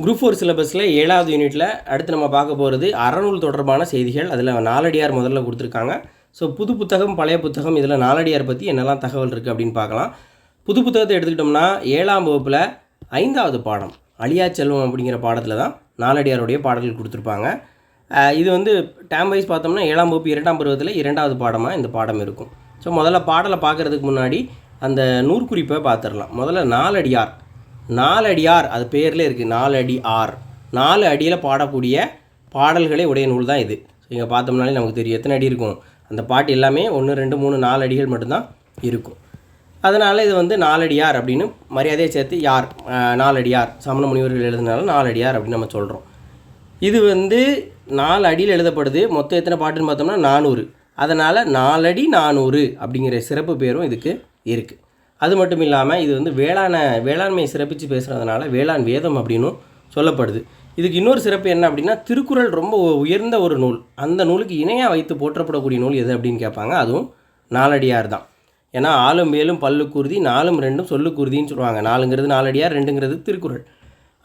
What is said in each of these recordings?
Group four சிலபஸில் ஏழாவது யூனிட்டில் அடுத்து நம்ம பார்க்க போகிறது அறநூல் தொடர்பான செய்திகள். அதில் நாலடியார் முதல்ல கொடுத்துருக்காங்க. ஸோ புது புத்தகம் பழைய புத்தகம் இதில் நாலடியார் பற்றி என்னெல்லாம் தகவல் இருக்குது அப்படின்னு பார்க்கலாம். புது புத்தகத்தை எடுத்துக்கிட்டோம்னா ஏழாம் வகுப்பில் ஐந்தாவது பாடம் அழியா செல்வம் அப்படிங்கிற பாடத்தில் தான் நாலடியாருடைய பாடல்கள் கொடுத்துருப்பாங்க. இது வந்து டேம் வைஸ் பார்த்தோம்னா ஏழாம் வகுப்பு இரண்டாம் பருவத்தில் இரண்டாவது பாடமாக இந்த பாடம் இருக்கும். ஸோ முதல்ல பாடலை பார்க்குறதுக்கு முன்னாடி அந்த நூற்குறிப்பை பார்த்துடலாம். முதல்ல நாலடியார் நாலடியார் அது பேரில் இருக்குது நாலடி ஆர் நாலு அடியில் பாடக்கூடிய பாடல்களே உடைய நூல் தான் இது. ஸோ இங்கே பார்த்தோம்னாலே நமக்கு தெரியும் எத்தனை அடி இருக்கும். அந்த பாட்டு எல்லாமே ஒன்று ரெண்டு மூணு நாலு அடிகள் மட்டும்தான் இருக்கும். அதனால் இது வந்து நாலடியார் அப்படின்னு மரியாதையை சேர்த்து யார் நாலடியார் சமண முனிவர்கள் எழுதினாலும் நாலடியார் அப்படின்னு நம்ம சொல்கிறோம் இது வந்து நாலு அடியில் எழுதப்படுது. மொத்தம் எத்தனை பாட்டுன்னு பார்த்தோம்னா நானூறு. அதனால் நாலடி நானூறு அப்படிங்கிற சிறப்பு பேரும் இதுக்கு இருக்குது அது மட்டும் இல்லாமல் இது வந்து வேளாண் வேளாண்மையை சிறப்பித்து பேசுகிறதுனால வேளாண் வேதம் அப்படின்னும் சொல்லப்படுது. இதுக்கு இன்னொரு சிறப்பு என்ன அப்படின்னா திருக்குறள் ரொம்ப உயர்ந்த ஒரு நூல். அந்த நூலுக்கு இணையாக வைத்து போற்றப்படக்கூடிய நூல் எது அப்படின்னு கேட்பாங்க அதுவும் நாலடியார் தான். ஏன்னா ஆளும் மேலும் பல்லுக்குருதி நாலும் ரெண்டும் சொல்லுக்குருதின்னு சொல்லுவாங்க. நாலுங்கிறது நாலடியார் ரெண்டுங்கிறது திருக்குறள்.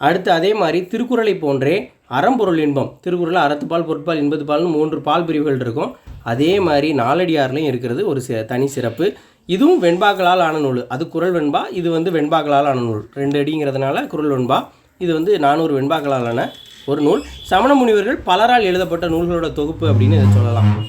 அடுத்து அதே மாதிரி திருக்குறளை போன்றே அறம்பொருள் இன்பம். திருக்குறளில் அறத்துப்பால் பொருட்பால் இன்பத்துப்பால்னு மூன்று பால் பிரிவுகள் இருக்கும். அதே மாதிரி நாலடியார்லையும் இருக்கிறது ஒரு சி தனி சிறப்பு. இதுவும் வெண்பாக்களால் ஆன நூல். அது குறள் வெண்பா இது வந்து வெண்பாக்களால் ஆன நூல். ரெண்டு அடிங்கிறதுனால குரல் வெண்பா இது வந்து நானூறு வெண்பாக்களாலான ஒரு நூல். சமண முனிவர்கள் பலரால் எழுதப்பட்ட நூல்களோட தொகுப்பு அப்படின்னு இதை சொல்லலாம்.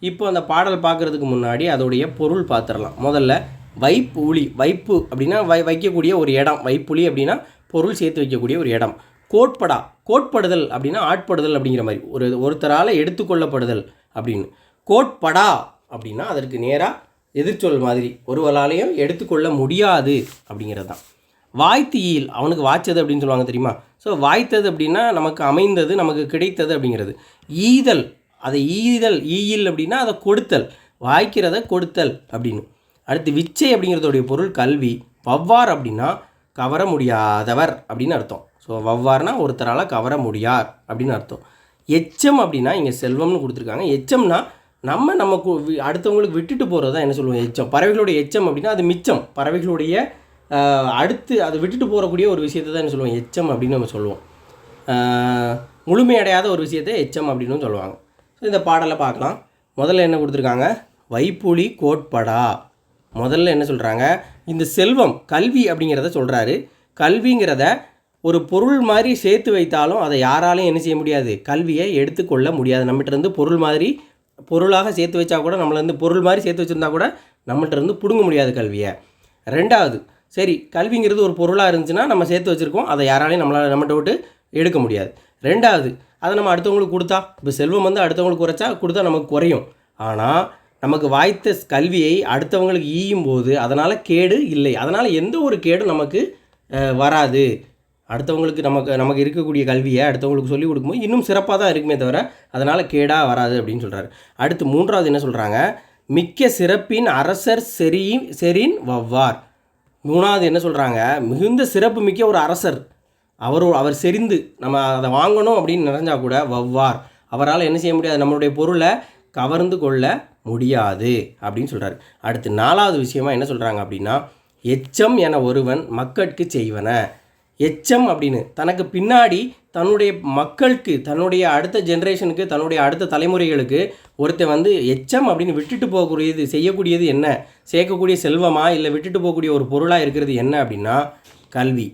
இப்போ அந்த பாடல் பார்க்குறதுக்கு முன்னாடி அதோடைய பொருள் பார்த்துடலாம். முதல்ல வைப்புளி வைப்பு அப்படின்னா வை வைக்கக்கூடிய ஒரு இடம். வைப்புளி அப்படின்னா பொருள் சேர்த்து வைக்கக்கூடிய ஒரு இடம். கோட்படா. கோட்படுதல் அப்படின்னா ஆட்படுதல் அப்படிங்கிற மாதிரி. ஒரு ஒருத்தரால் எடுத்துக்கொள்ளப்படுதல் அப்படின்னு. கோட்படா அப்படின்னா அதற்கு நேராக எதிர்ச்சொல் மாதிரி ஒருவராலையும் எடுத்துக்கொள்ள முடியாது அப்படிங்கிறது தான் வாய்த்தியில் அவனுக்கு வாய்ச்சது அப்படின்னு சொல்லுவாங்க தெரியுமா? ஸோ வாய்த்தது அப்படின்னா நமக்கு அமைந்தது நமக்கு கிடைத்தது அப்படிங்கிறது. ஈதல் அதை ஈதல் ஈயில் அப்படின்னா அதை கொடுத்தல் வாய்க்கிறத கொடுத்தல் அப்படின்னு. அடுத்து விச்சை அப்படிங்கிறதுடைய பொருள் கல்வி. வவ்வார் அப்படின்னா கவர முடியாதவர் அப்படின்னு அர்த்தம். ஸோ வவ்வார்னா ஒருத்தரால் கவர முடியார் அப்படின்னு அர்த்தம். எச்சம் அப்படின்னா இங்கே செல்வம்னு கொடுத்துருக்காங்க. எச்சம்னா நம்ம நம்ம வி- அடுத்தவங்களுக்கு விட்டுட்டு போகிறது தான் என்ன சொல்லுவோம் எச்சம். பறவைகளுடைய எச்சம் அப்படின்னா அது மிச்சம். பறவைகளுடைய அடுத்து அது விட்டுட்டு போகக்கூடிய ஒரு விஷயத்தை தான் என்ன சொல்லுவோம் எச்சம் அப்படின்னு நம்ம சொல்லுவோம். முழுமையடையாத ஒரு விஷயத்தை எச்சம் அப்படின்னு சொல்லுவாங்க. ஸோ இந்த பாடலை பார்க்கலாம். முதல்ல என்ன கொடுத்துருக்காங்க? வைப்புலி கோட்படா. முதல்ல என்ன சொல்கிறாங்க இந்த செல்வம் கல்வி அப்படிங்கிறத சொல்கிறாரு கல்விங்கிறத ஒரு பொருள் மாதிரி சேர்த்து வைத்தாலும் அதை யாராலையும் என்ன செய்ய முடியாது? கல்வியை எடுத்துக்கொள்ள முடியாது. நம்மகிட்ட இருந்து பொருள் மாதிரி பொருளாக சேர்த்து வச்சா கூட நம்மளை இருந்து பொருள் மாதிரி சேர்த்து வச்சுருந்தா கூட நம்மகிட்ட இருந்து பிடுங்க முடியாது கல்வியை. ரெண்டாவது சரி கல்விங்கிறது ஒரு பொருளாக இருந்துச்சுன்னா நம்ம சேர்த்து வச்சுருக்கோம். அதை யாராலையும் நம்மளால் நம்மகிட்ட விட்டு எடுக்க முடியாது. ரெண்டாவது அதை நம்ம அடுத்தவங்களுக்கு கொடுத்தா இப்போ செல்வம் வந்து அடுத்தவங்களுக்கு குறைச்சா கொடுத்தா நமக்கு குறையும். ஆனால் நமக்கு வாய்த்த கல்வியை அடுத்தவங்களுக்கு ஈயும் போது அதனால் கேடு இல்லை. அதனால் எந்த ஒரு கேடும் நமக்கு வராது. அடுத்தவங்களுக்கு நமக்கு நமக்கு இருக்கக்கூடிய கல்வியை அடுத்தவங்களுக்கு சொல்லிக் கொடுக்கும்போது இன்னும் சிறப்பாக தான் இருக்குமே தவிர அதனால் கேடாக வராது அப்படின்னு சொல்கிறாரு அடுத்து மூன்றாவது என்ன சொல்கிறாங்க மிக்க சிறப்பின் அரசர் செரி செரின் வவ்வார். மூணாவது என்ன சொல்கிறாங்க மிகுந்த சிறப்பு மிக்க ஒரு அரசர். அவர் அவர் செறிந்து நம்ம அதை வாங்கணும் அப்படின்னு நினைஞ்சா கூட வவ்வார். அவரால் என்ன செய்ய முடியாது? நம்மளுடைய பொருளை கவர்ந்து கொள்ள முடியாது அப்படின்னு சொல்கிறாரு அடுத்து நாலாவது விஷயமா என்ன சொல்கிறாங்க அப்படின்னா எச்சம் என ஒருவன் மக்கட்கு செய்வன. எச்சம் அப்படின்னு. தனக்கு பின்னாடி தன்னுடைய மக்களுக்கு தன்னுடைய அடுத்த ஜென்ரேஷனுக்கு தன்னுடைய அடுத்த தலைமுறைகளுக்கு ஒருத்தன் வந்து எச்சம் அப்படின்னு விட்டுட்டு போகக்கூடியது செய்யக்கூடியது என்ன? சேர்க்கக்கூடிய செல்வமா? இல்லை விட்டுட்டு போகக்கூடிய ஒரு பொருளாக இருக்கிறது என்ன அப்படின்னா கல்வி.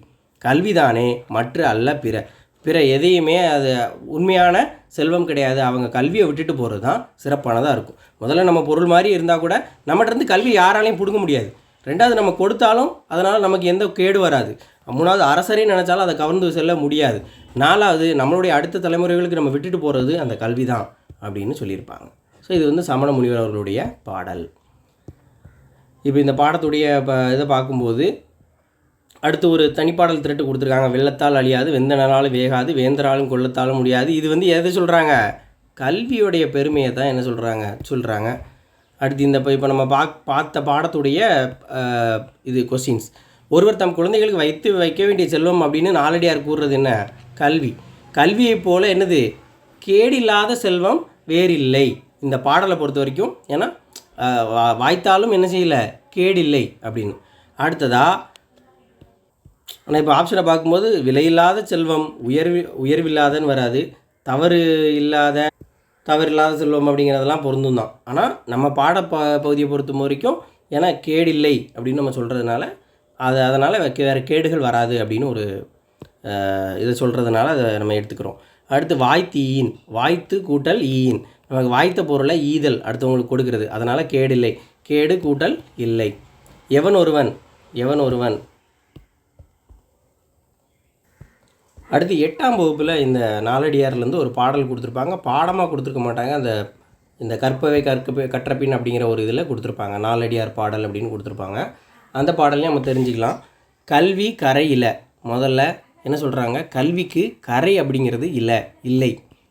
கல்விதானே மற்ற அல்ல பிற. பிற எதையுமே அது உண்மையான செல்வம் கிடையாது. அவங்க கல்வியை விட்டுட்டு போகிறது தான் சிறப்பானதாக இருக்கும். முதல்ல நம்ம பொருள் மாதிரி இருந்தால் கூட நம்மகிட்ட இருந்து கல்வி யாராலையும் பிடுங்க முடியாது. ரெண்டாவது நம்ம கொடுத்தாலும் அதனால் நமக்கு எந்த கேடு வராது. மூணாவது அரசரே நினச்சாலும் அதை கவர்ந்து செல்ல முடியாது. நாலாவது நம்மளுடைய அடுத்த தலைமுறைகளுக்கு நம்ம விட்டுட்டு போகிறது அந்த கல்வி தான் அப்படின்னு சொல்லியிருப்பாங்க. ஸோ இது வந்து சமண முனிவர் அவர்களுடைய பாடல். இப்போ இந்த பாடத்துடைய இப்போ இதை பார்க்கும்போது அடுத்து ஒரு தனிப்பாடல் திரட்டு கொடுத்துருக்காங்க. வெள்ளத்தால் அழியாது வெந்தனாலும் வேகாது வேந்தராலும் கொள்ளத்தாலும் முடியாது. இது வந்து எதை சொல்கிறாங்க கல்வியுடைய பெருமையை தான் என்ன சொல்கிறாங்க சொல்கிறாங்க அடுத்து இந்த இப்போ இப்போ நம்ம பா பார்த்த பாடத்துடைய இது கொஸ்டின்ஸ் ஒருவர் தம் குழந்தைகளுக்கு வைத்து வைக்க வேண்டிய செல்வம் அப்படின்னு நாலடியார் கூறுறது என்ன? கல்வி. கல்வியைப் போல என்னது? கேடில்லாத செல்வம் வேறில்லை. இந்த பாடலை பொறுத்த வரைக்கும் ஏன்னா வா- வாய்த்தாலும் என்ன செய்யலை? கேடில்லை அப்படின்னு. அடுத்ததா ஆனால் இப்போ ஆப்ஷனை பார்க்கும்போது விலையில்லாத செல்வம் உயர்வி உயர்வில்லாதன்னு வராது. தவறு இல்லாத தவறு இல்லாத செல்வம் அப்படிங்கிறதெல்லாம் பொருந்தும் தான் ஆனால் நம்ம பாட ப பகுதியை பொறுத்த வரைக்கும் ஏன்னா கேடில்லை அப்படின்னு நம்ம சொல்கிறதுனால அது அதனால் வேறு கேடுகள் வராது அப்படின்னு ஒரு இதை சொல்கிறதுனால அதை நம்ம எடுத்துக்கிறோம். அடுத்து வாய்த்தீயின் வாய்த்து கூட்டல் ஈயின். நமக்கு வாய்த்த பொருளை ஈதல் அடுத்தவங்களுக்கு கொடுக்கிறது. அதனால் கேடு இல்லை கேடு கூட்டல் இல்லை. எவன் ஒருவன்? எவன் ஒருவன்? அடுத்து எட்டாம் வகுப்பில் இந்த நாலடியார்லேருந்து ஒரு பாடல் கொடுத்துருப்பாங்க. பாடமாக கொடுத்துருக்க மாட்டாங்க. அந்த இந்த கற்பவை கற்க கற்றப்பின் அப்படிங்கிற ஒரு இதில் கொடுத்துருப்பாங்க. நாலடியார் பாடல் அப்படின்னு கொடுத்துருப்பாங்க. அந்த பாடலையும் நம்ம தெரிஞ்சுக்கலாம். கல்வி கரை இல்லை முதல்ல என்ன சொல்கிறாங்க கல்விக்கு கரை அப்படிங்கிறது இல்லை இல்லை.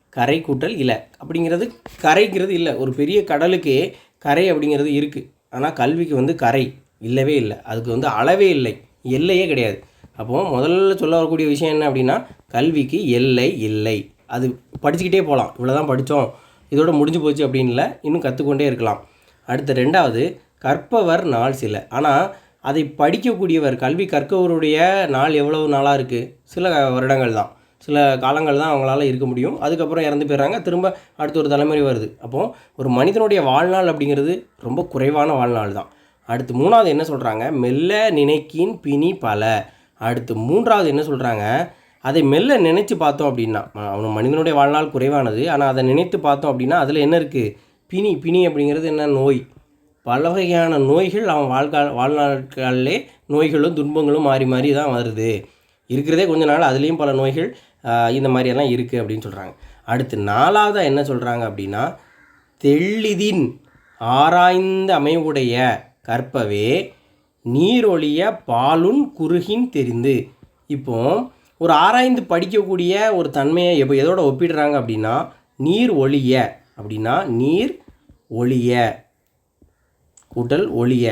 கரை கூட்டல் இல்லை அப்படிங்கிறது கரைங்கிறது இல்லை. ஒரு பெரிய கடலுக்கே கரை அப்படிங்கிறது இருக்குது ஆனால் கல்விக்கு வந்து கரை இல்லவே இல்லை. அதுக்கு வந்து அளவே இல்லை. எல்லையே கிடையாது. அப்போது முதல்ல சொல்ல வரக்கூடிய விஷயம் என்ன அப்படின்னா கல்விக்கு எல்லை இல்லை. அது படிச்சுக்கிட்டே போகலாம் இவ்வளோ தான் படித்தோம் இதோட முடிஞ்சு போச்சு அப்படின்ல இல்லை. இன்னும் கற்றுக்கொண்டே இருக்கலாம். அடுத்து ரெண்டாவது கற்பவர் நாள் சில. ஆனால் அதை படிக்கக்கூடியவர் கல்வி கற்கவருடைய நாள் எவ்வளவு நாளாக இருக்குது சில வருடங்கள் தான். சில காலங்கள் தான் அவங்களால இருக்க முடியும். அதுக்கப்புறம் இறந்து போயிடுறாங்க. திரும்ப அடுத்த ஒரு தலைமுறை வருது. அப்போது ஒரு மனிதனுடைய வாழ்நாள் அப்படிங்கிறது ரொம்ப குறைவான வாழ்நாள் தான். அடுத்து மூணாவது என்ன சொல்கிறாங்க மெல்ல நினைக்கின் பிணி பல. அடுத்து மூன்றாவது என்ன சொல்கிறாங்க அதை மெல்ல நினைச்சு பார்த்தோம் அப்படின்னா அவன் மனிதனுடைய வாழ்நாள் குறைவானது. ஆனால் அதை நினைத்து பார்த்தோம் அப்படின்னா அதில் என்ன இருக்குது பிணி பிணி அப்படிங்கிறது என்ன? நோய். பல வகையான நோய்கள் அவன் வாழ்க்கா வாழ்நாட்களிலே நோய்களும் துன்பங்களும் மாறி மாறி தான் வருது. இருக்கிறதே கொஞ்ச நாள் அதுலேயும் பல நோய்கள் இந்த மாதிரியெல்லாம் இருக்குது அப்படின்னு சொல்கிறாங்க அடுத்து நாலாவதாக என்ன சொல்கிறாங்க அப்படின்னா தெள்ளிதின் ஆராய்ந்த அமைவுடைய கற்பவே நீரொழிய பாலுன் குறுகின் தெரிந்து. இப்போ ஒரு ஆராய்ந்து படிக்கக்கூடிய ஒரு தன்மையை எப்போ எதோட ஒப்பிடுறாங்க அப்படின்னா நீர் ஒளிய. அப்படின்னா நீர் ஒளிய. உடல் ஒளிய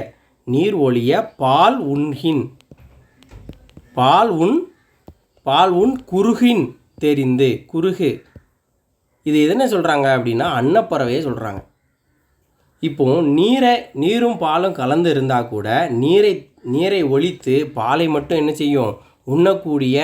நீர் ஒளிய பால் உண்கின். பால் உண் பால் உண் குறுகின் தெரிந்து. குறுகு. இது எதுன்னு சொல்கிறாங்க அப்படின்னா அன்னப்பறவையை சொல்கிறாங்க இப்போ நீரை நீரும் பாலும் கலந்து இருந்தால் கூட நீரை நீரை ஒழித்து பாலை மட்டும் என்ன செய்யும்? உண்ணக்கூடிய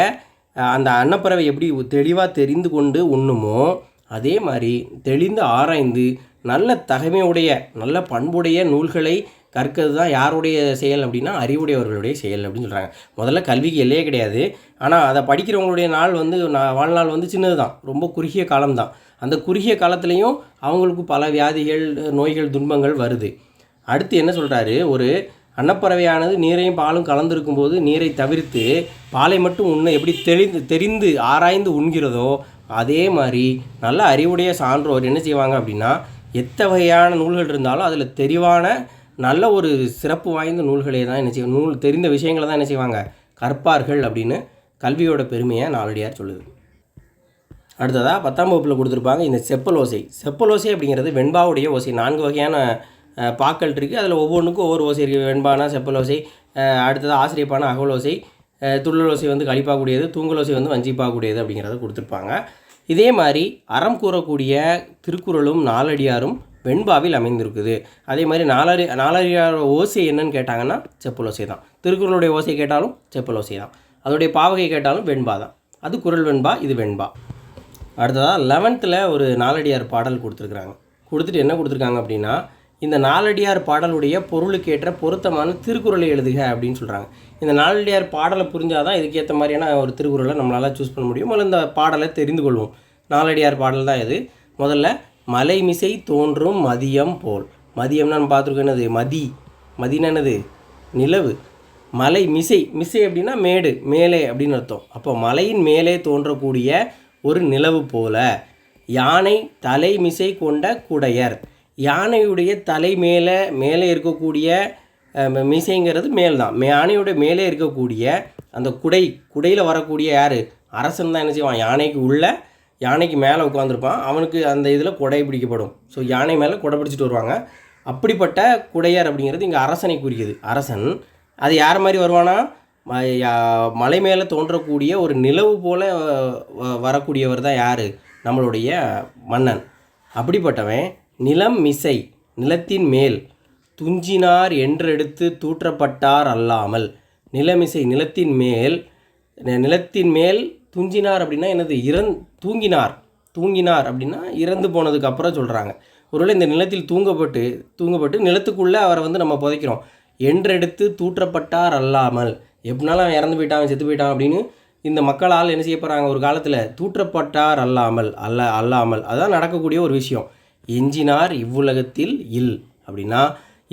அந்த அன்னப்பறவை எப்படி தெளிவாக தெரிந்து கொண்டு உண்ணுமோ அதே மாதிரி தெளிந்து ஆராய்ந்து நல்ல தகமையுடைய நல்ல பண்புடைய நூல்களை கற்கிறது தான் யாருடைய செயல் அப்படின்னா அறிவுடையவர்களுடைய செயல் அப்படின்னு சொல்கிறாங்க முதல்ல கல்விக்கு எல்லையே கிடையாது. ஆனால் அதை படிக்கிறவங்களுடைய நாள் வந்து நான் வாழ்நாள் வந்து சின்னது தான் ரொம்ப குறுகிய காலம்தான். அந்த குறுகிய காலத்துலேயும் அவங்களுக்கு பல வியாதிகள் நோய்கள் துன்பங்கள் வருது. அடுத்து என்ன சொல்கிறாரு ஒரு அன்னப்பறவையானது நீரையும் பாலும் கலந்திருக்கும் போது நீரை தவிர்த்து பாலை மட்டும் உண்ண எப்படி தெளிந்து தெரிந்து ஆராய்ந்து உண்கிறதோ அதே மாதிரி நல்ல அறிவுடைய சான்றோர் என்ன செய்வாங்க அப்படின்னா எத்த வகையான நூல்கள் இருந்தாலும் அதில் தெளிவான நல்ல ஒரு சிறப்பு வாய்ந்த நூல்களை தான் என்ன செய்வாங்க? நூல் தெரிந்த விஷயங்களை தான் என்ன செய்வாங்க? கற்பார்கள் அப்படின்னு கல்வியோட பெருமையை நாளடியார் சொல்லுது. அடுத்ததாக பத்தாம் வகுப்பில் கொடுத்துருப்பாங்க இந்த செப்பல் ஓசை. செப்பல் ஓசை அப்படிங்கிறது வெண்பாவுடைய ஓசை. நான்கு வகையான பாக்கள் இருக்குது அதில் ஒவ்வொன்றுக்கும் ஒவ்வொரு ஓசை இருக்குது வெண்பானா செப்பல் ஓசை அஹ், அடுத்தது ஆசிரியப்பான அகவல் ஓசை துள்ளல் ஓசை வந்து கழிப்பாக்கூடியது தூங்கல் ஓசை வந்து வஞ்சிப்பாக்கூடியது அப்படிங்கிறத கொடுத்துருப்பாங்க. இதே மாதிரி அறம் கூறக்கூடிய திருக்குறளும் நாலடியாரும் வெண்பாவில் அமைந்திருக்குது. அதே மாதிரி நாலடி நாலடியாரோட ஓசை என்னன்னு கேட்டாங்கன்னா செப்பல் ஓசை தான். திருக்குறளுடைய ஓசை கேட்டாலும் செப்பல் ஓசை தான். அதோடைய பாவகை கேட்டாலும் வெண்பா தான். அது குரல் வெண்பா இது வெண்பா. அடுத்ததாக லெவன்த்தில் ஒரு நாலடியார் பாடல் கொடுத்துருக்குறாங்க. கொடுத்துட்டு என்ன கொடுத்துருக்காங்க அப்படின்னா இந்த நாலடியார் பாடலுடைய பொருளுக்கேற்ற பொருத்தமான திருக்குறளை எழுதுக அப்படின்னு சொல்கிறாங்க இந்த நாலடியார் பாடலை புரிஞ்சால் தான் இதுக்கேற்ற மாதிரியான ஒரு திருக்குறளை நம்மளால் சூஸ் பண்ண முடியும். முதல்ல இந்த பாடலை தெரிந்து கொள்வோம். நாலடியார் பாடல் தான் இது. முதல்ல மலைமிசை தோன்றும் மதியம் போல். மதியம்னா நம்ம பார்த்துருக்கோம் என்னது? மதி. மதினா என்னது? நிலவு. மலை மிசை. மிசை அப்படின்னா மேடு மேலே அப்படின்னு அர்த்தம். அப்போ மலையின் மேலே தோன்றக்கூடிய ஒரு நிலவு போல யானை தலை மிசை கொண்ட குடையர். யானையுடைய தலை மேலே மேலே இருக்கக்கூடிய மிசைங்கிறது மேல் தான் யானையோட மேலே இருக்கக்கூடிய அந்த குடை குடையில் வரக்கூடிய யார்? அரசன் தான் என்ன செய்வான்? யானைக்கு உள்ள யானைக்கு மேலே உட்காந்துருப்பான் அவனுக்கு அந்த இதில் குடை பிடிக்கப்படும். ஸோ யானை மேலே குடை பிடிச்சிட்டு வருவாங்க. அப்படிப்பட்ட குடையார் அப்படிங்கிறது இங்கே அரசனை குறிக்குது. அரசன் அது யார் மாதிரி வருவானா? ம- யா- மலை மேலே தோன்றக்கூடிய ஒரு நிலவு போல் வ- வரக்கூடியவர் தான் யார்? நம்மளுடைய மன்னன். அப்படிப்பட்டவன் நிலம் மிசை நிலத்தின் மேல் துஞ்சினார் என்றெடுத்து தூற்றப்பட்டார் அல்லாமல். நிலமிசை நிலத்தின் மேல் நிலத்தின் மேல் துஞ்சினார் அப்படின்னா என்னது? இறந் தூங்கினார். தூங்கினார் அப்படின்னா இறந்து போனதுக்கு அப்புறம் சொல்கிறாங்க ஒருவேளை இந்த நிலத்தில் தூங்கப்பட்டு தூங்கப்பட்டு நிலத்துக்குள்ளே அவரை வந்து நம்ம புதைக்கிறோம். என்றெடுத்து தூற்றப்பட்டார் அல்லாமல். எப்படினாலும் அவன் இறந்து போயிட்டான் செத்து போயிட்டான் அப்படின்னு இந்த மக்களால் என்ன செய்ய போகிறாங்க ஒரு காலத்தில் தூற்றப்பட்டார் அல்லாமல் அல்ல அல்லாமல். அதான் நடக்கக்கூடிய ஒரு விஷயம். எஞ்சினார் இவ்வுலகத்தில் இல் அப்படின்னா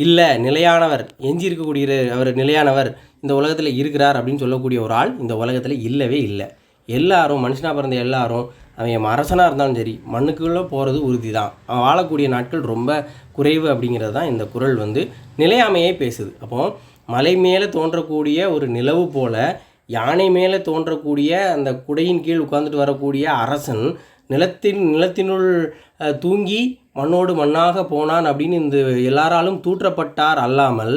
இல்லை நிலையானவர். எஞ்சி இருக்கக்கூடிய அவர் நிலையானவர் இந்த உலகத்தில் இருக்கிறார் அப்படின்னு சொல்லக்கூடிய ஒரு ஆள் இந்த உலகத்தில் இல்லவே இல்லை. எல்லாரும் மனுஷனாக பிறந்த எல்லாரும் அவன் அரசனாக இருந்தாலும் சரி மண்ணுக்குள்ளே போகிறது உறுதி தான் அவன் வாழக்கூடிய நாட்கள் ரொம்ப குறைவு அப்படிங்கிறது தான் இந்த குறள் வந்து நிலையாமையே பேசுது. அப்போ மலை மேலே தோன்றக்கூடிய ஒரு நிலவு போல யானை மேலே தோன்றக்கூடிய அந்த குடையின் கீழ் உட்காந்துட்டு வரக்கூடிய அரசன் நிலத்தின் நிலத்தினுள் தூங்கி மண்ணோடு மண்ணாக போனான் அப்படின்னு இந்த எல்லாராலும் தூற்றப்பட்டார் அல்லாமல்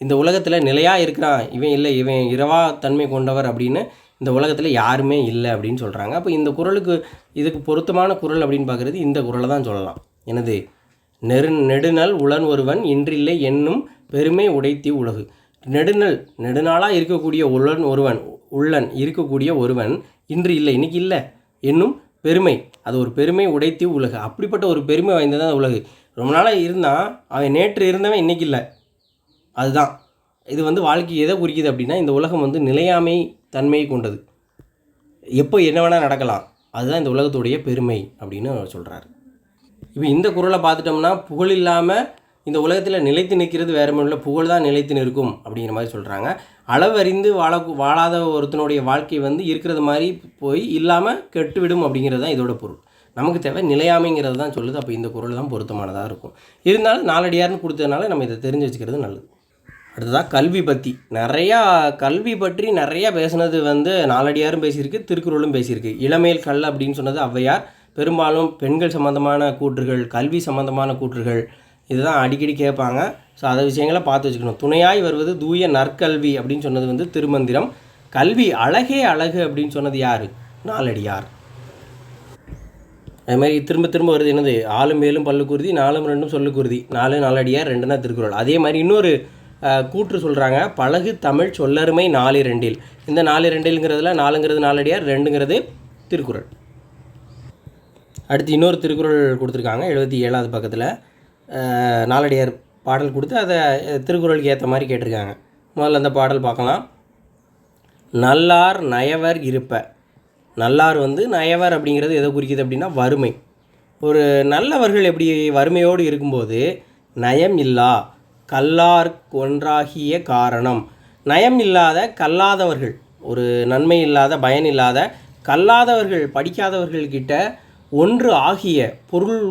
இந்த உலகத்தில் நிலையாக இருக்கிறான். இவன் இல்லை இவன் இரவா தன்மை கொண்டவர் அப்படின்னு இந்த உலகத்தில் யாருமே இல்லை அப்படின்னு சொல்கிறாங்க அப்போ இந்த குறளுக்கு இதுக்கு பொருத்தமான குறள் அப்படின்னு பார்க்குறது இந்த குறளை தான் சொல்லலாம். எனது நெரு நெடுநல் உளன் ஒருவன் இன்றில்லை என்னும் பெருமை உடைத்தி உலகு. நெடுநல் நெடுநாளாக இருக்கக்கூடிய உளன் ஒருவன் உள்ளன் இருக்கக்கூடிய ஒருவன் இன்று இல்லை இன்னைக்கு இல்லை. என்னும் பெருமை. அது ஒரு பெருமை உடைத்தி உலகு. அப்படிப்பட்ட ஒரு பெருமை வாய்ந்ததான் அந்த உலகு. ரொம்ப நாளாக இருந்தான் அவன் நேற்று இருந்தவன் இன்றைக்கி இல்லை. அதுதான். இது வந்து வாழ்க்கை எதை குறிக்குது அப்படின்னா இந்த உலகம் வந்து நிலையாமை தன்மையை கொண்டது. எப்போ என்ன வேணால் நடக்கலாம். அதுதான் இந்த உலகத்துடைய பெருமை அப்படின்னு சொல்கிறாரு இப்போ இந்த குறளை பார்த்துட்டோம்னா புகழ் இல்லாமல் இந்த உலகத்தில் நிலைத்து நிற்கிறது வேறு ஒன்றும் இல்லை. புகழ் தான் நிலைத்து நிற்கும் அப்படிங்கிற மாதிரி சொல்கிறாங்க அளவறிந்து வாழ வாழாத ஒருத்தனுடைய வாழ்க்கை வந்து இருக்கிறது மாதிரி போய் இல்லாமல் கெட்டுவிடும் அப்படிங்கிறது தான் இதோட பொருள். நமக்கு தேவை நிலையாமைங்கிறது தான் சொல்லுது. அப்போ இந்த குரல் தான் பொருத்தமானதாக இருக்கும். இருந்தாலும் நாலடியார்னு கொடுத்ததுனால நம்ம இதை தெரிஞ்சு வச்சுக்கிறது நல்லது. அடுத்ததாக கல்வி பற்றி நிறையா கல்வி பற்றி நிறையா பேசுனது வந்து நாலடியாரும் பேசியிருக்கு திருக்குறளும் பேசியிருக்கு. இளமையில் கல் அப்படின்னு சொன்னது ஔவையார். பெரும்பாலும் பெண்கள் சம்மந்தமான கூற்றுகள் கல்வி சம்மந்தமான கூற்றுகள் இதுதான் அடிக்கடி கேட்பாங்க. ஸோ அதை விஷயங்களை பார்த்து வச்சுக்கணும். துணையாய் வருவது தூய நற்கல்வி அப்படின்னு சொன்னது வந்து திருமந்திரம். கல்வி அழகே அழகு அப்படின்னு சொன்னது யார்? நாலடியார். அது மாதிரி திரும்ப திரும்ப வருது என்னது? ஆளும் மேலும் பல்லுக்குருதி நாலும் ரெண்டும் சொல்லுக்குருதி நாலு நாலடியார் ரெண்டுனா திருக்குறள். அதே மாதிரி இன்னொரு கூற்று சொல்கிறாங்க பழகு தமிழ் சொல்லருமை நாலு ரெண்டில் இந்த நாலு ரெண்டில்ங்கிறதுல நாலுங்கிறது நாலடியார் ரெண்டுங்கிறது திருக்குறள். அடுத்து இன்னொரு திருக்குறள் கொடுத்துருக்காங்க. எழுபத்தி ஏழாவது பக்கத்தில். நாலடியார் பாடல் கொடுத்து அதை திருக்குறளுக்கு ஏற்ற மாதிரி கேட்டிருக்காங்க. முதல்ல அந்த பாடல் பார்க்கலாம். நல்லார் நயவர் இருப்ப. நல்லார் வந்து நயவர் அப்படிங்கிறது எதை குறிக்குது அப்படின்னா வறுமை. ஒரு நல்லவர்கள் எப்படி வறுமையோடு இருக்கும்போது நயம் இல்லா கல்லார் ஒன்றாகிய காரணம். நயம் இல்லாத கல்லாதவர்கள். ஒரு நன்மை இல்லாத பயன் இல்லாத கல்லாதவர்கள் படிக்காதவர்கள்கிட்ட ஒன்று ஆகிய பொருள்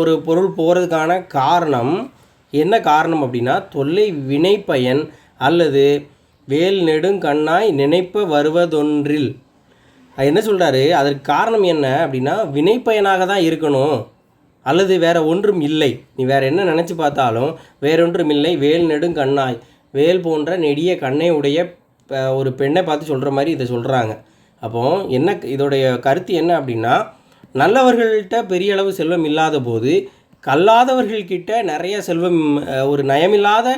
ஒரு பொருள் போகிறதுக்கான காரணம் என்ன காரணம் அப்படின்னா தொல்லை வினைப்பயன் அல்லது வேல் நெடுங்கண்ணாய் நினைப்ப வருவதொன்றில். அது என்ன சொல்கிறாரு அதற்கு காரணம் என்ன அப்படின்னா வினைப்பயனாக தான் இருக்கணும். அல்லது வேற ஒன்றும் இல்லை. நீ வேற என்ன நினச்சி பார்த்தாலும் வேறொன்றும் இல்லை. வேல் நெடுங்கண்ணாய் வேல் போன்ற நெடிய கண்ணை உடைய ஒரு பெண்ணை பார்த்து சொல்கிற மாதிரி இதை சொல்கிறாங்க அப்போது என்ன இதோடைய கருத்து என்ன அப்படின்னா நல்லவர்கள்ட்ட பெரிய அளவு செல்வம் இல்லாத போது கல்லாதவர்கள்கிட்ட நிறைய செல்வம் ஒரு நயமில்லாத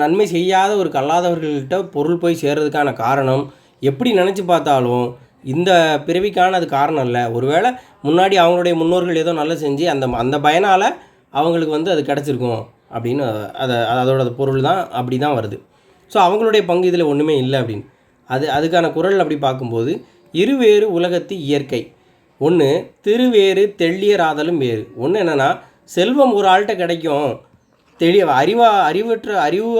நன்மை செய்யாத ஒரு கல்லாதவர்கள்கிட்ட பொருள் போய் சேர்றதுக்கான காரணம் எப்படி நினச்சி பார்த்தாலும் இந்த பிறவிக்கான அது காரணம் இல்லை. ஒருவேளை முன்னாடி அவங்களுடைய முன்னோர்கள் ஏதோ நல்லா செஞ்சு அந்த அந்த பயனால் அவங்களுக்கு வந்து அது கிடச்சிருக்கும் அப்படின்னு அதை அதோட பொருள் தான் அப்படி தான் வருது. ஸோ அவங்களுடைய பங்கு இதில் ஒன்றுமே இல்லை அப்படின்னு. அது அதுக்கான குரல் அப்படி பார்க்கும்போது இருவேறு உலகத்து இயற்கை. ஒன்று திருவேறு தெள்ளியராதலும் வேறு. ஒன்று என்னென்னா செல்வம் ஒரு ஆள்கிட்ட கிடைக்கும். தெளிய அறிவா அறிவற்ற அறிவு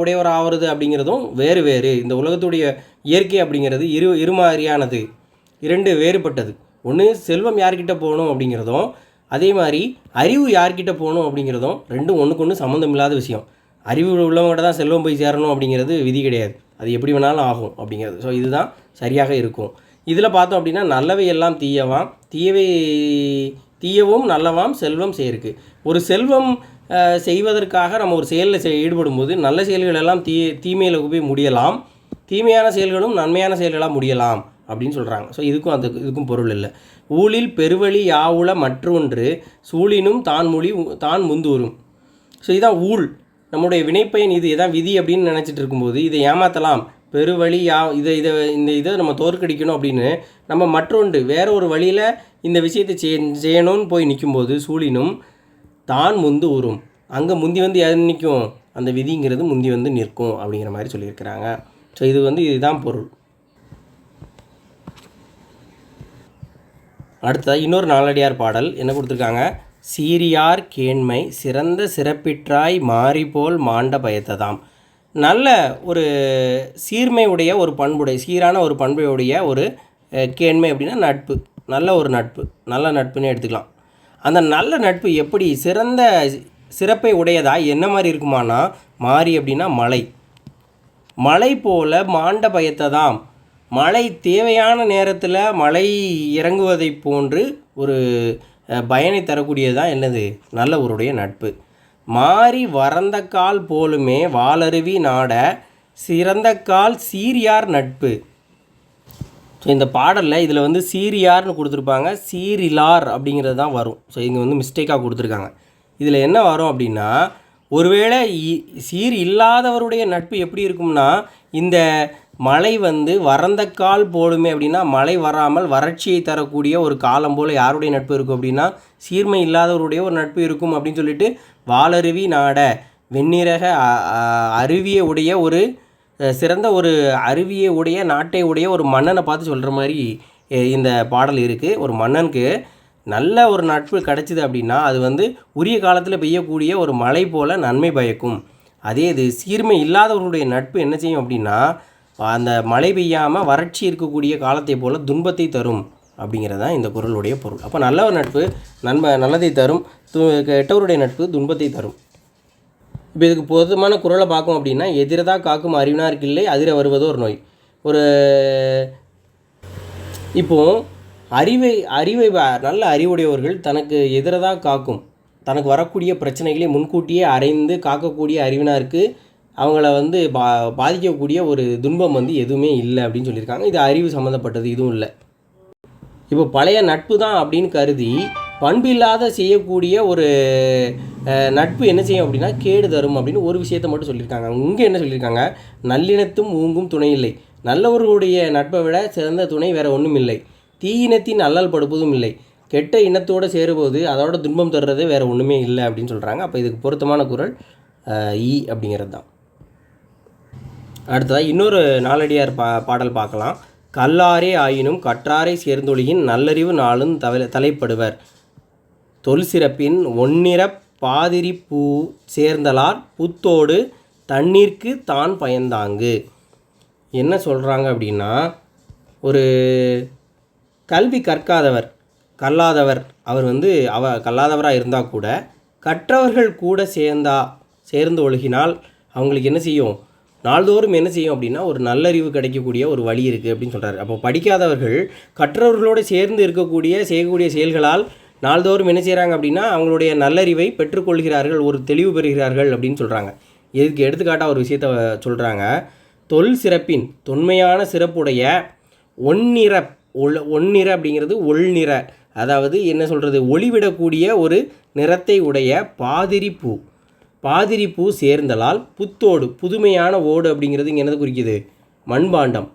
உடையவர் ஆகிறது அப்படிங்கிறதும் வேறு வேறு. இந்த உலகத்துடைய இயற்கை அப்படிங்கிறது இரு இருமாதிரியானது இரண்டு வேறுபட்டது. ஒன்று செல்வம் யார்கிட்ட போகணும் அப்படிங்கிறதும் அதே மாதிரி அறிவு யார்கிட்ட போகணும் அப்படிங்கிறதும் ரெண்டும் ஒன்றுக்கு ஒன்று சம்மந்தம் இல்லாத விஷயம். அறிவு உள்ளவங்ககிட்ட தான் செல்வம் போய் சேரணும் அப்படிங்கிறது விதி கிடையாது. அது எப்படி வேணாலும் ஆகும் அப்படிங்கிறது. ஸோ இதுதான் சரியாக இருக்கும். இதில் பார்த்தோம் அப்படின்னா நல்லவை எல்லாம் தீயவாம் தீயவை தீயவும் நல்லவாம் செல்வம் செய்யிருக்கு ஒரு செல்வம் செய்வதற்காக நம்ம ஒரு செயலில் செய் ஈடுபடும் போது நல்ல செயல்கள் எல்லாம் தீ தீமையில் போய் முடியலாம். தீமையான செயல்களும் நன்மையான செயல்களாக முடியலாம் அப்படின்னு சொல்கிறாங்க ஸோ இதுக்கும் அதுக்கு இதுக்கும் பொருள் இல்லை. ஊழில் பெருவழி யாவுல மற்றொன்று சூழினும் தான் மொழி தான் முந்தூரும் ஸோ இதுதான் ஊழ். நம்முடைய வினைப்பயன் இது இதான் விதி அப்படின்னு நினச்சிட்டு இருக்கும்போது இதை ஏமாற்றலாம் பெருவழி யா இதை இதை இந்த இதை நம்ம தோற்கடிக்கணும் அப்படின்னு நம்ம மற்றொன்று வேற ஒரு வழியில் இந்த விஷயத்தை செய் செய்யணும்னு போய் நிற்கும்போது சூழினும் தான் முந்து உறும் அங்கே முந்தி வந்து எது நிற்கும்? அந்த விதிங்கிறது முந்தி வந்து நிற்கும் அப்படிங்கிற மாதிரி சொல்லியிருக்கிறாங்க. ஸோ இது வந்து இதுதான் பொருள். அடுத்ததாக இன்னொரு நாலடியார் பாடல். என்ன கொடுத்துருக்காங்க? சீரியார் கேண்மை சிறந்த சிறப்பிற்றாய் மாறிபோல் மாண்ட பயத்ததாம். நல்ல ஒரு சீர்மை உடைய ஒரு பண்புடைய சீரான ஒரு பண்புடைய ஒரு கேண்மை அப்படின்னா நட்பு. நல்ல ஒரு நட்பு. நல்ல நட்புன்னு எடுத்துக்கலாம். அந்த நல்ல நட்பு எப்படி சிறந்த சிறப்பை உடையதா என்ன மாதிரி இருக்குமானா மாறி அப்படின்னா மலை. மழை போல மாண்ட பயத்ததாம். மழை தேவையான நேரத்தில் மழை இறங்குவதைப் போன்று ஒரு பயனை பயனை தரக்கூடியதான் என்னது? நல்லவருடைய நட்பு. மாறி வரந்தக்கால் கால் போலுமே வாளருவி நாட சிறந்த கால் சீரியார் நட்பு. ஸோ இந்த பாடலில் இதில் வந்து சீரியார்னு கொடுத்துருப்பாங்க சீரிலார் அப்படிங்கிறது தான் வரும். ஸோ இங்கே வந்து மிஸ்டேக்காக கொடுத்துருக்காங்க. இதில் என்ன வரும் அப்படின்னா ஒருவேளை இ- சீர் இல்லாதவருடைய நட்பு எப்படி இருக்கும்னா இந்த மழை வந்து வறந்த கால் போடுமே அப்படின்னா மழை வராமல் வறட்சியை தரக்கூடிய ஒரு காலம் போல் யாருடைய நட்பு இருக்கும் அப்படின்னா சீர்மை இல்லாதவருடைய ஒரு நட்பு இருக்கும் அப்படின்னு சொல்லிட்டு வாளருவி நாட வெண்ணிறக அருவியை உடைய ஒரு சிறந்த ஒரு அருவியை உடைய நாட்டை உடைய ஒரு மன்னனை பார்த்து சொல்கிற மாதிரி இந்த பாடல் இருக்குது ஒரு மன்னனுக்கு நல்ல ஒரு நட்பு கிடைச்சிது அப்படின்னா அது வந்து உரிய காலத்தில் பெய்யக்கூடிய ஒரு மழை போல் நன்மை பயக்கும். அதே இது சீர்மை இல்லாதவர்களுடைய நட்பு என்ன செய்யும் அப்படின்னா அந்த மழை பெய்யாமல் வறட்சி இருக்கக்கூடிய காலத்தை போல் துன்பத்தை தரும் அப்படிங்கிறது தான் இந்த குறளுடைய பொருள். அப்போ நல்ல ஒரு நட்பு நன்மை நல்லதை தரும். து கெட்டவருடைய நட்பு துன்பத்தை தரும். இப்போ இதுக்கு பொதுமான குரலை பார்க்கும் அப்படின்னா எதிரதா காக்கும் அறிவினாருக்கு இல்லை அதிர வருவதோ ஒரு நோய். ஒரு இப்போ அறிவை அறிவை வ- நல்ல அறிவுடையவர்கள் தனக்கு எதிரதாக காக்கும் தனக்கு வரக்கூடிய பிரச்சனைகளை முன்கூட்டியே அறைந்து காக்கக்கூடிய அறிவினாருக்கு அவங்கள வந்து பா பாதிக்கக்கூடிய ஒரு துன்பம் வந்து எதுவுமே இல்லை அப்படின்னு சொல்லியிருக்காங்க. இது அறிவு சம்மந்தப்பட்டது இதுவும் இல்லை. இப்போ பழைய நட்பு தான் அப்படின்னு கருதி பண்பு இல்லாத செய்யக்கூடிய ஒரு நட்பு என்ன செய்யும் அப்படின்னா கேடு தரும் அப்படின்னு ஒரு விஷயத்தை மட்டும் சொல்லியிருக்காங்க. இங்கே என்ன சொல்லியிருக்காங்க? நல்லினத்தும் ஊங்கும் துணை இல்லை. நல்லவர்களுடைய நட்பை விட சிறந்த துணை வேறு ஒன்றும் இல்லை. தீயினத்தின் அல்லல் படுப்பதும் இல்லை. கெட்ட இனத்தோடு சேரும்போது அதோட துன்பம் தர்றது வேறு ஒன்றுமே இல்லை அப்படின்னு சொல்கிறாங்க அப்போ இதுக்கு பொருத்தமான குரல் இ ஈ அப்படிங்கிறது தான். அடுத்ததாக இன்னொரு நாலடியார் பா பாடல் பார்க்கலாம். கல்லாரே ஆயினும் கற்றாரை சேர்ந்தொழியின் நல்லறிவு நாளும் தவ தலைப்படுவர். தொல் சிறப்பின் ஒன்னிறப் பாதிரி பூ சேர்ந்தலார் புத்தோடு தண்ணீர்க்கு தான் பயந்தாங்கு. என்ன சொல்கிறாங்க அப்படின்னா ஒரு கல்வி கற்காதவர் கல்லாதவர் அவர் வந்து அவ கல்லாதவராக இருந்தால் கூட கற்றவர்கள் கூட சேர்ந்தா சேர்ந்து ஒழுகினால் அவங்களுக்கு என்ன செய்யும்? நாள்தோறும் என்ன செய்யும் அப்படின்னா ஒரு நல்லறிவு கிடைக்கக்கூடிய ஒரு வழி இருக்குது அப்படின்னு சொல்கிறாரு அப்போ படிக்காதவர்கள் கற்றவர்களோடு சேர்ந்து இருக்கக்கூடிய செய்யக்கூடிய செயல்களால் நாள்தோறும் என்ன செய்கிறாங்க அப்படின்னா அவங்களுடைய நல்லறிவை பெற்றுக்கொள்கிறார்கள் ஒரு தெளிவு பெறுகிறார்கள் அப்படின்னு சொல்கிறாங்க இதுக்கு எடுத்துக்காட்டாக ஒரு விஷயத்த சொல்கிறாங்க தொல் சிறப்பின் தொன்மையான சிறப்புடைய ஒன்னிற ஒள் ஒன்னிற அப்படிங்கிறது ஒள்நிற அதாவது என்ன சொல்கிறது ஒளிவிடக்கூடிய ஒரு நிறத்தை உடைய பாதிரி பூ. பாதிரி பூ சேர்ந்தலால் புத்தோடு புதுமையான ஓடு அப்படிங்கிறது இங்கே என்னது குறிக்குது? மண்பாண்டம்.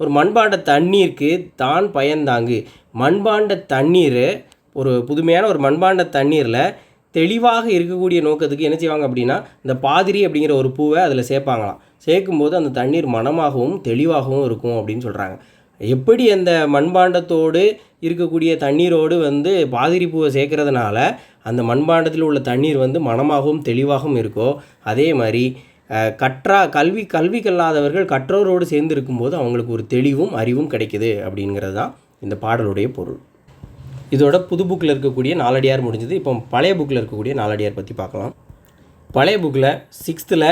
ஒரு மண்பாண்ட தண்ணீருக்கு தான் பயந்தாங்கு மண்பாண்ட தண்ணீர் ஒரு புதுமையான ஒரு மண்பாண்ட தண்ணீரில் தெளிவாக இருக்கக்கூடிய நோக்கத்துக்கு என்ன செய்வாங்க அப்படின்னா இந்த பாதிரி அப்படிங்கிற ஒரு பூவை அதில் சேர்ப்பாங்களாம். சேர்க்கும்போது அந்த தண்ணீர் மனமாகவும் தெளிவாகவும் இருக்கும் அப்படின்னு சொல்கிறாங்க எப்படி அந்த மண்பாண்டத்தோடு இருக்கக்கூடிய தண்ணீரோடு வந்து பாதிரி பூவை சேர்க்கறதுனால அந்த மண்பாண்டத்தில் உள்ள தண்ணீர் வந்து மனமாகவும் தெளிவாகவும் இருக்கோ. அதே மாதிரி கற்றா கல்வி கல்வி கல்லாதவர்கள் கற்றோரோடு சேர்ந்து இருக்கும்போது அவங்களுக்கு ஒரு தெளிவும் அறிவும் கிடைக்குது அப்படிங்கிறது தான் இந்த பாடலுடைய பொருள். இதோட புது புக்கில் இருக்கக்கூடிய நாலடியார் முடிஞ்சது. இப்போ பழைய புக்கில் இருக்கக்கூடிய நாலடியார் பற்றி பார்க்கலாம். பழைய புக்கில் சிக்ஸ்த்தில்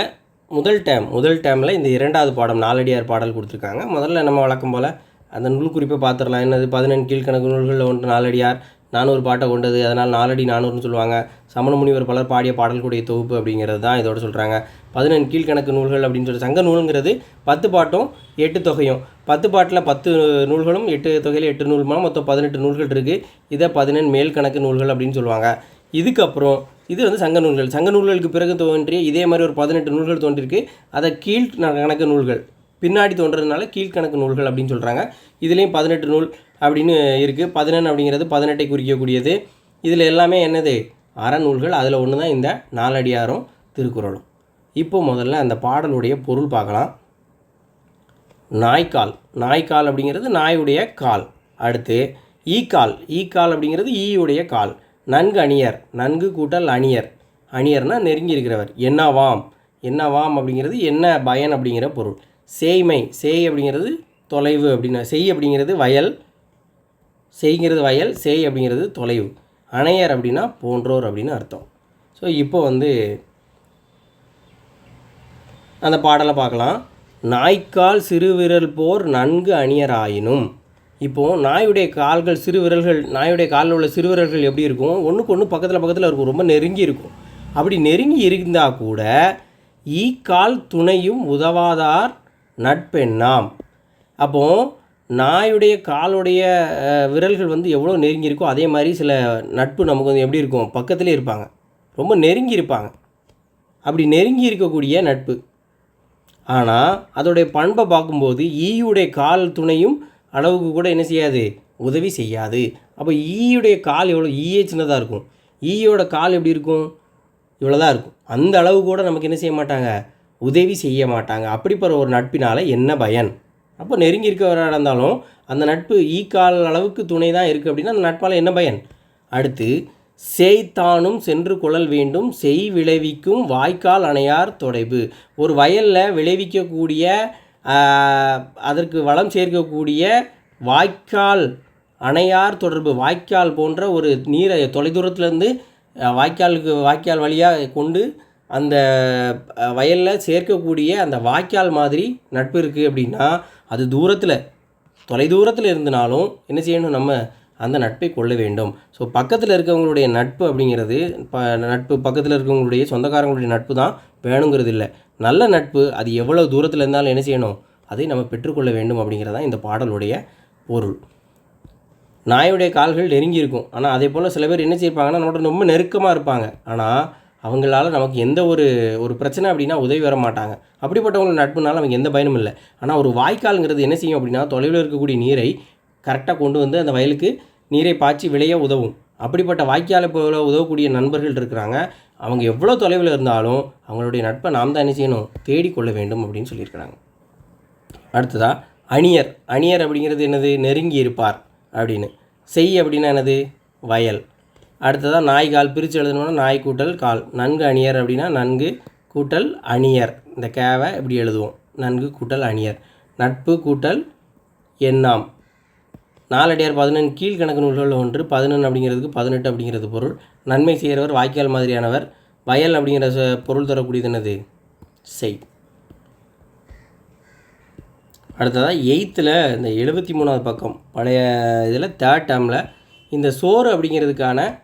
முதல் டேம் முதல் டேமில் இந்த இரண்டாவது பாடம் நாலடியார் பாடல் கொடுத்துருக்காங்க. முதல்ல நம்ம வழக்கம் போல் அந்த நூல் குறிப்பை பார்த்துடலாம். என்னது? பதினெண் கீழ்கணக்கு நூல்களில் ஒன்று நாலடியார் நானூறு பாட்டை கொண்டது. அதனால் நாலடி நானூறுன்னு சொல்லுவாங்க. சமண முனிவர் பலர் பாடிய பாடல்களுடைய தொகுப்பு அப்படிங்கிறது தான் இதோட சொல்கிறாங்க பதினெண் கீழ்கணக்கு நூல்கள் அப்படின்னு சொல்லி சங்க நூலுங்கிறது பத்து பாட்டும் எட்டு தொகையும். பத்து பாட்டில் பத்து நூல்களும் எட்டு தொகையில் எட்டு நூல்மா மொத்தம் பதினெட்டு நூல்கள் இருக்குது இதை பதினெண் மேல் கணக்கு நூல்கள் அப்படின்னு சொல்லுவாங்க. இதுக்கப்புறம் இது வந்து சங்க நூல்கள். சங்க நூல்களுக்கு பிறகு தோன்றிய இதே மாதிரி ஒரு பதினெட்டு நூல்கள் தோன்றிருக்கு. அதை கீழ் கணக்கு நூல்கள். பின்னாடி தோன்றதுனால கீழ்கணக்கு நூல்கள் அப்படின்னு சொல்கிறாங்க இதுலேயும் பதினெட்டு நூல் அப்படின்னு இருக்குது பதினெண் அப்படிங்கிறது பதினெட்டை குறிக்கக்கூடியது. இதில் எல்லாமே என்னது? அறநூல்கள் அதில் ஒன்று தான் இந்த நாலடியாரும் திருக்குறளும். இப்போ முதல்ல அந்த பாடலுடைய பொருள் பார்க்கலாம். நாய்க்கால். நாய்க்கால் அப்படிங்கிறது நாயுடைய கால். அடுத்து ஈக்கால். ஈக்கால் அப்படிங்கிறது ஈயுடைய கால். நன்கு அணியர். நன்கு கூட்டல் அணியர். அணியர்னால் நெருங்கி இருக்கிறவர். என்னவாம்? என்னவாம் அப்படிங்கிறது என்ன பயன் அப்படிங்கிற பொருள். சேய்மை சேய் அப்படிங்கிறது தொலைவு அப்படின்னா செய் அப்படிங்கிறது வயல் செய்கிறது வயல் செய் அப்படிங்கிறது தொலைவு. அணையர் அப்படின்னா போன்றோர் அப்படின்னு அர்த்தம். ஸோ இப்போ வந்து அந்த பாடலை பார்க்கலாம். நாய்க்கால் சிறுவிரல் போர் நன்கு அணியராயினும். இப்போது நாயுடைய கால்கள் சிறு விரல்கள் நாயுடைய காலில் உள்ள சிறு விரல்கள் எப்படி இருக்கும்? ஒன்றுக்கு ஒன்று பக்கத்தில் பக்கத்தில் இருக்கும் ரொம்ப நெருங்கி இருக்கும். அப்படி நெருங்கி இருந்தால் கூட ஈக்கால் துணையும் உதவாதார் நட்பெண்ணாம். அப்போது நாயுடைய காலுடைய விரல்கள் வந்து எவ்வளோ நெருங்கி இருக்கோ அதே மாதிரி சில நட்பு நமக்கு வந்து எப்படி இருக்கும்? பக்கத்துலேயே இருப்பாங்க. ரொம்ப நெருங்கி இருப்பாங்க அப்படி நெருங்கி இருக்கக்கூடிய நட்பு. ஆனால் அதோடைய பண்பை பார்க்கும்போது ஈயுடைய கால் துணையும் அளவுக்கு கூட என்ன செய்யாது? உதவி செய்யாது. அப்போ ஈயுடைய கால் எவ்வளோ ஈயே சின்னதாக இருக்கும். ஈயோட கால் எப்படி இருக்கும்? இவ்வளோ தான் இருக்கும். அந்த அளவு கூட நமக்கு என்ன செய்ய மாட்டாங்க? உதவி செய்ய மாட்டாங்க. அப்படிப்பட்ட ஒரு நட்பினால் என்ன பயன்? அப்போ நெருங்கி இருக்கவராக இருந்தாலும் அந்த நட்பு ஈக்கால் அளவுக்கு துணை தான் இருக்குது அப்படின்னா அந்த நட்பால் என்ன பயன்? அடுத்து செய்தானும் சென்று கொள்ளல் வேண்டும் செய் விளைவிக்கும் வாய்க்கால் அணையார் தொடைவு ஒரு வயலில் விளைவிக்கக்கூடிய அதற்கு வளம் சேர்க்கக்கூடிய வாய்க்கால் அணையார் தொடர்பு வாய்க்கால் போன்ற ஒரு நீரை தொலைதூரத்துலேருந்து வாய்க்காலுக்கு வாய்க்கால் வழியாக கொண்டு அந்த வயலில் சேர்க்கக்கூடிய அந்த வாய்க்கால் மாதிரி நட்பு இருக்குது அப்படின்னா அது தூரத்தில் தொலைதூரத்தில் இருந்தனாலும் என்ன செய்யணும்? நம்ம அந்த நட்பை கொள்ள வேண்டும். ஸோ பக்கத்தில் இருக்கவங்களுடைய நட்பு அப்படிங்கிறது ப நட்பு பக்கத்தில் இருக்கவங்களுடைய சொந்தக்காரங்களுடைய நட்பு தான் வேணுங்கிறது இல்லை. நல்ல நட்பு அது எவ்வளோ தூரத்தில் இருந்தாலும் என்ன செய்யணும்? அதை நம்ம பெற்றுக்கொள்ள வேண்டும் அப்படிங்கிறது தான் இந்த பாடலுடைய பொருள். நாயுடைய கால்கள் நெருங்கி இருக்கும். ஆனால் அதே போல் சில பேர் என்ன செய்வாங்கன்னா நம்மளோட ரொம்ப நெருக்கமாக இருப்பாங்க. ஆனால் அவங்களால நமக்கு எந்த ஒரு ஒரு பிரச்சனை அப்படின்னா உதவி வர மாட்டாங்க. அப்படிப்பட்டவங்களோட நட்புனால நமக்கு எந்த பயனும் இல்லை. ஆனால் ஒரு வாய்க்கால்ங்கிறது என்ன செய்யும் அப்படின்னா தொலைவில் இருக்கக்கூடிய நீரை கரெக்டாக கொண்டு வந்து அந்த வயலுக்கு நீரை பாய்ச்சி விளைய உதவும். அப்படிப்பட்ட வாய்க்காலை போல உதவக்கூடிய நண்பர்கள் இருக்கிறாங்க. அவங்க எவ்வளோ தொலைவில் இருந்தாலும் அவங்களுடைய நட்பை நாம் தான் என்ன செய்யணும்? தேடிக்கொள்ள வேண்டும் அப்படின்னு சொல்லியிருக்கிறாங்க. அடுத்ததாக அணியர். அணியர் அப்படிங்கிறது என்னது? நெருங்கி இருப்பார் அப்படின்னு. செய் அப்படின்னா என்னது? வயல். அடுத்ததாக நாய் கால் பிரித்து எழுதணும்னா நாய் கூட்டல் கால். நன்கு அணியர் அப்படின்னா நன்கு கூட்டல் அணியர். இந்த கேவை இப்படி எழுதுவோம். நன்கு கூட்டல் அணியர். நட்பு கூட்டல் எண்ணாம். நாலடியார் பதினெண் கீழ்கணக்கு நூல்கள் ஒன்று. பதினெண் அப்படிங்கிறதுக்கு பதினெட்டு அப்படிங்கிறது பொருள். நன்மை செய்கிறவர் வாய்க்கால் மாதிரியானவர். வயல் அப்படிங்கிற பொருள் தரக்கூடியது என்னது? செய். அடுத்ததாக எயித்தில் இந்த எழுபத்தி மூணாவது பக்கம். பழைய இதில் தேர்ட் டேர்மில் இந்த சோறு அப்படிங்கிறதுக்கான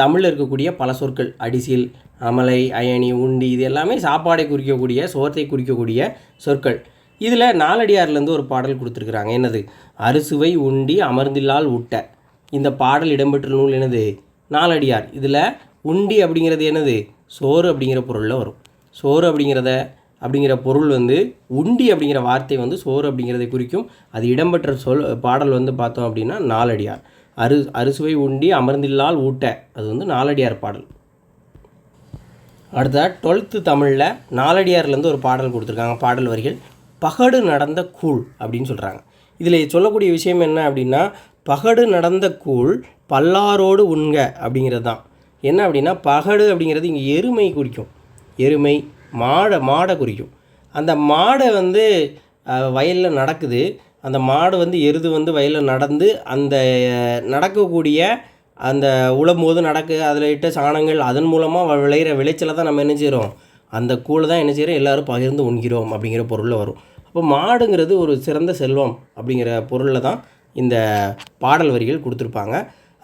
தமிழில் இருக்கக்கூடிய பல சொற்கள் அடிசில் அமலை அயனி உண்டி இது எல்லாமே சாப்பாடை குறிக்கக்கூடிய சோத்தை குறிக்கக்கூடிய சொற்கள். இதில் நாலடியார்லேருந்து ஒரு பாடல் கொடுத்துருக்குறாங்க. என்னது? அறுசுவை உண்டி அமர்ந்தில்லால் உட்ட இந்த பாடல் இடம்பெற்ற நூல் என்னது? நாலடியார். இதில் உண்டி அப்படிங்கிறது என்னது? சோறு அப்படிங்கிற பொருளில் வரும். சோறு அப்படிங்கிறத அப்படிங்கிற பொருள் வந்து உண்டி அப்படிங்கிற வார்த்தை வந்து சோறு அப்படிங்கிறதை குறிக்கும். அது இடம்பெற்ற சொல் பாடல் வந்து பார்த்தோம் அப்படின்னா நாலடியார். அரு அறுசுவை உண்டி அமர்ந்தில்லால் ஊட்ட. அது வந்து நாலடியார் பாடல். அடுத்த டுவெல்த்து தமிழில் நாலடியார்லேருந்து ஒரு பாடல் கொடுத்துருக்காங்க பாடல் வரிகள். பகடு நடந்த கூழ் அப்படின்னு சொல்கிறாங்க இதில் சொல்லக்கூடிய விஷயம் என்ன அப்படின்னா பகடு நடந்த கூழ் பல்லாரோடு உண்க அப்படிங்கிறது தான். என்ன அப்படின்னா பகடு அப்படிங்கிறது இங்கே எருமை குறிக்கும். எருமை மாடை மாடை குறிக்கும். அந்த மாடை வந்து வயலில் நடக்குது. அந்த மாடு வந்து எருது வந்து வயலில் நடந்து அந்த நடக்கக்கூடிய அந்த உழும்போது நடக்கு அதில் இட்ட சாணங்கள் அதன் மூலமாக விளையிற விளைச்சலை தான் நம்ம என்ன செய்கிறோம் அந்த கூழை தான் என்ன செய்கிறோம் எல்லோரும் பகிர்ந்து உண்கிறோம் அப்படிங்கிற பொருளில் வரும். அப்போ மாடுங்கிறது ஒரு சிறந்த செல்வம் அப்படிங்கிற பொருளில் தான் இந்த பாடல் வரிகள் கொடுத்துருப்பாங்க.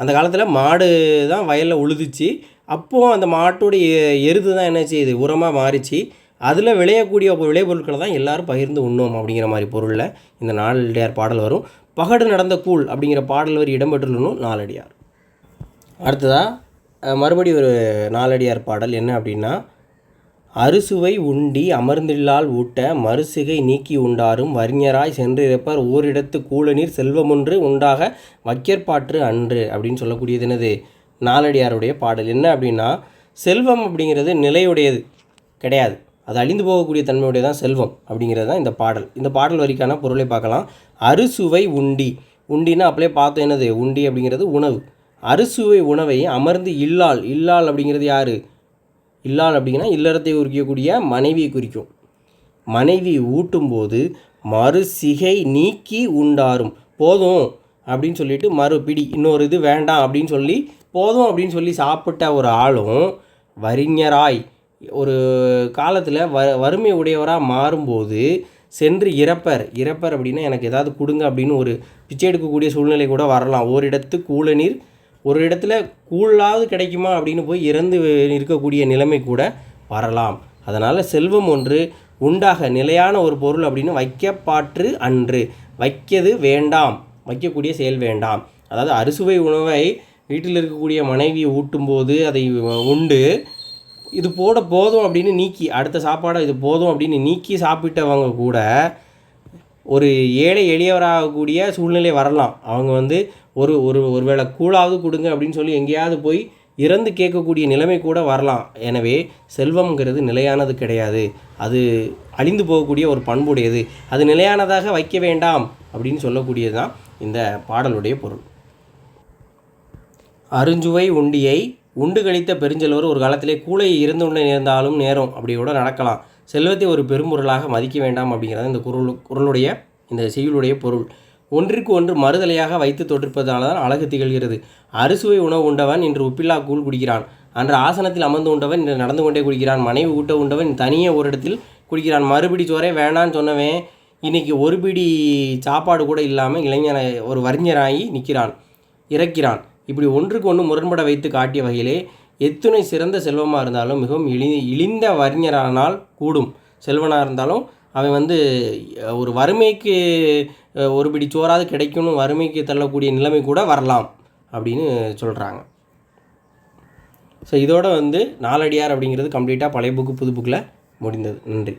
அந்த காலத்தில் மாடு தான் வயலில் உழுதுச்சு. அப்போது அந்த மாட்டுடைய எருது தான் என்ன செய்யுது? உரமாக மாறிச்சு. அதில் விளையக்கூடிய விளைபொருட்களை தான் எல்லாரும் பகிர்ந்து உண்ணோம் அப்படிங்கிற மாதிரி பொருளில் இந்த நாலடியார் பாடல் வரும். பகடு நடந்த கூழ் அப்படிங்கிற பாடல் வரி இடம்பெற்றுள்ளனும் நாலடியார். அடுத்ததாக மறுபடி ஒரு நாலடியார் பாடல் என்ன அப்படின்னா அறுசுவை உண்டி அமர்ந்தில்லால் ஊட்ட மறுசுகை நீக்கி உண்டாரும் வறிஞராய் சென்றிருப்பர் ஓரிடத்து கூழநீர் செல்வமொன்று உண்டாக வக்கியற்பாற்று அன்று அப்படின்னு சொல்லக்கூடியது என்னது? நாலடியாருடைய பாடல். என்ன அப்படின்னா செல்வம் அப்படிங்கிறது நிலையுடையது கிடையாது. அது அழிந்து போகக்கூடிய தன்மையுடைய தான் செல்வம் அப்படிங்கிறது தான் இந்த பாடல். இந்த பாடல் வரைக்கான பொருளை பார்க்கலாம். அறுசுவை உண்டி. உண்டின்னா அப்படியே பார்த்தோம் என்னது? உண்டி அப்படிங்கிறது உணவு. அறுசுவை உணவை அமர்ந்து இல்லால். இல்லால் அப்படிங்கிறது யார்? இல்லால் அப்படிங்கன்னா இல்லறத்தை குறிக்கக்கூடிய மனைவியை குறிக்கும். மனைவி ஊட்டும்போது மறுசிகை நீக்கி உண்டாரும். போதும் அப்படின்னு சொல்லிட்டு மறுபிடி இன்னொரு இது வேண்டாம் அப்படின்னு சொல்லி போதும் அப்படின்னு சொல்லி சாப்பிட்ட ஒரு ஆளும் வறிஞராய். ஒரு காலத்தில் வ வறுமை உடையவராக மாறும்போது சென்று இறப்பர். இறப்பர் அப்படின்னா எனக்கு ஏதாவது கொடுங்க அப்படின்னு ஒரு பிச்சை எடுக்கக்கூடிய சூழ்நிலை கூட வரலாம். ஓரிடத்து கூலநீர் ஒரு இடத்துல கூழாவது கிடைக்குமா அப்படின்னு போய் இறந்து இருக்கக்கூடிய நிலைமை கூட வரலாம். அதனால் செல்வம் ஒன்று உண்டாக நிலையான ஒரு பொருள் அப்படின்னு வைக்கப்பாற்று அன்று. வைக்கிறது வேண்டாம். வைக்கக்கூடிய செயல் வேண்டாம். அதாவது அறுசுவை உணவை வீட்டில் இருக்கக்கூடிய மனைவி ஊட்டும்போது அதை உண்டு. இது போட போதும் அப்படின்னு நீக்கி அடுத்த சாப்பாடை இது போதும் அப்படின்னு நீக்கி சாப்பிட்டவங்க கூட ஒரு ஏழை எளியவராகக்கூடிய சூழ்நிலை வரலாம். அவங்க வந்து ஒரு ஒரு ஒருவேளை கூழாவது கொடுங்க அப்படின்னு சொல்லி எங்கேயாவது போய் இறந்து கேட்கக்கூடிய நிலைமை கூட வரலாம். எனவே செல்வம்ங்கிறது நிலையானது கிடையாது. அது அழிந்து போகக்கூடிய ஒரு பண்புடையது. அது நிலையானதாக வைக்க வேண்டாம் அப்படின்னு சொல்லக்கூடியது தான் இந்த பாடலுடைய பொருள். அருஞ்சுவை உண்டியை உண்டு கழித்த பெருஞ்செல்வர் ஒரு காலத்திலே கூளை இறந்துள்ள நேர்ந்தாலும் நேரம். அப்படி கூட நடக்கலாம். செல்வத்தை ஒரு பெரும்பொருளாக மதிக்க வேண்டாம் அப்படிங்கிறது இந்த குரல் குரலுடைய இந்த செய்யுளுடைய பொருள். ஒன்றிற்கு ஒன்று மறுதலையாக வைத்து தொட்டிருப்பதால் தான் அழகு திகழ்கிறது. அறுசுவை உணவு உண்டவன் இன்று உப்பில்லா கூழ் குடிக்கிறான். அன்று ஆசனத்தில் அமர்ந்து உண்டவன் இன்று நடந்து கொண்டே குடிக்கிறான். மனைவி ஊட்ட உண்டவன் தனியே ஒரு இடத்தில் குடிக்கிறான். மறுபடி சோறே வேணான்னு சொன்னவன் இன்னைக்கு ஒரு பிடி சாப்பாடு கூட இல்லாமல் இளைஞனை ஒரு வறிஞராகி நிற்கிறான் இறக்கிறான். இப்படி ஒன்றுக்கு ஒன்று முரண்பட வைத்து காட்டிய வகையிலே எத்துணை சிறந்த செல்வமாக இருந்தாலும் மிகவும் இழி இழிந்த வறிஞரானால் கூடும். செல்வனாக இருந்தாலும் அவன் வந்து ஒரு வறுமைக்கு ஒரு பிடி சோறாவது கிடைக்கணும் வறுமைக்கு தள்ளக்கூடிய நிலைமை கூட வரலாம் அப்படின்னு சொல்கிறாங்க ஸோ இதோடு வந்து நாலடியார் அப்படிங்கிறது கம்ப்ளீட்டாக பழைய புக்கு புது புக்கில் முடிந்தது. நன்றி.